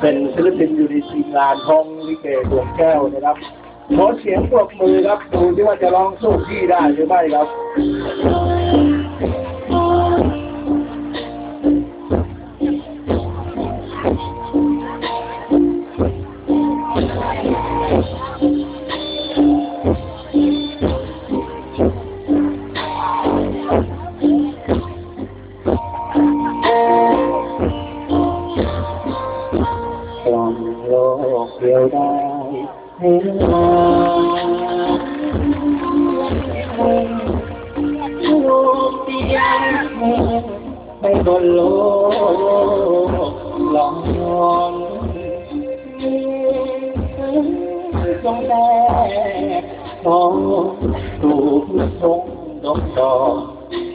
เป็นศิลปินอยู่ในทีมงานของลิเกดวงแก้วนะครับขอเสียงปรบมือครับดูที่ว่าจะร้องสู้พี่ได้หรือไม่ครับ ให้มาลูกเดียวไปบนโลกลองลองจงแม่มองถูกทงดอกดอก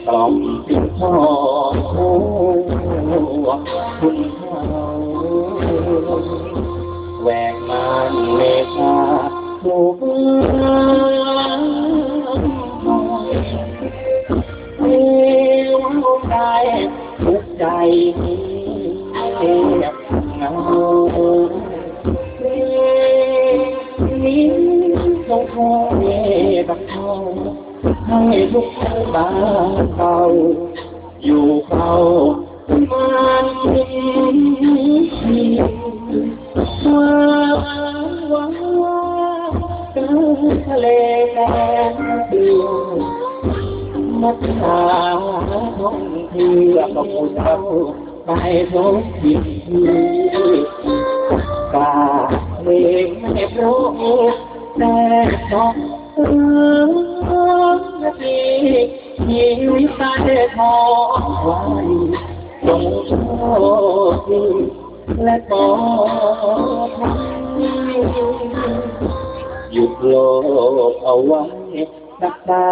กล่อมถึงพ่อคุณเขา เงียบเหงานี้ต้องคอยบักเขาให้ทุกคนบ้านเก่าอยู่เขามันว่าว่าทะเลแดงเดียวมัดขาห้องเที่ยวกับผู้เจ้า ไปทุกที่กาเองไม่รู้แต่ต้องเออดีชีวิตตาเด็ทองไว้จงโชคดีและปลอดภัยหยุดโลกเอาไว้สักตา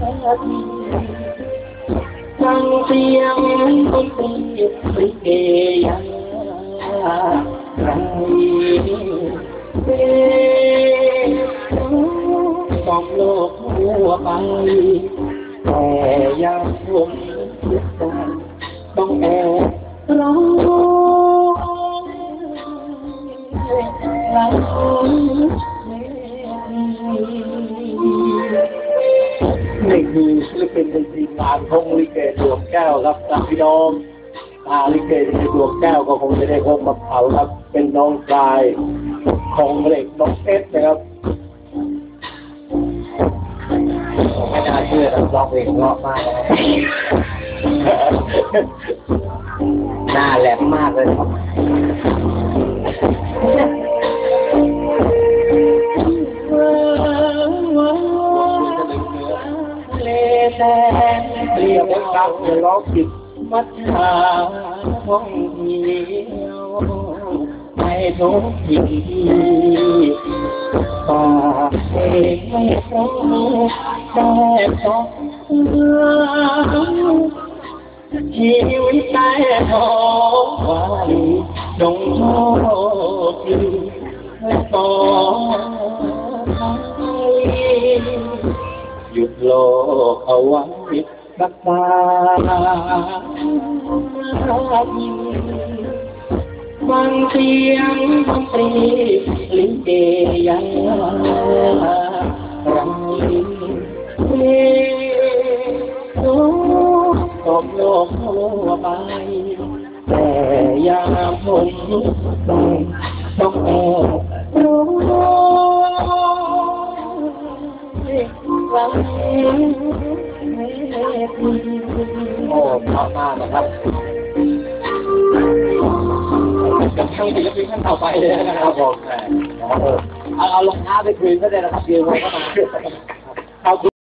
ฟังเสี ยงดนตรีลิเกยังไรเอ๊ะต้องโลกทั่วไปแต่ยังคงคิดได้ต้องแอบ นี่คือศิลปินในทีมงานของลิเกดวงแก้วครับตามพี่น้องอาลิเกในดวงแก้วก็คงจะได้พบกับเขาครับ เป็นน้องชายของเด็กน้องเอสนะครับไม่น่าเชื่อร้องเพลงเพราะมากเลยหน้าแหลมมากเลยครับ แดงเรียกรักจะร้องผิดมัดหาท่องเที่ยวให้ทุกทีป่าเองไม่รู้แต่ต้องเลือชีวิตใต้ท้องฟ้าจงโชคดีและปลอดภัย หยุดโลกเอาไว้รักษาฟังเสียงดนตรีลิเกยังรังเพลงโอ้ตบโลกทั่วไปแต่ยามผมต้องต้องแอบรู้ รักโอ้เพราะมากนะครับกับทางศิลปินท่านต่อไปเลยนะครับผมเอาเอารองเท้าไปคืนก็ได้นะครับเดียวไว้เขามา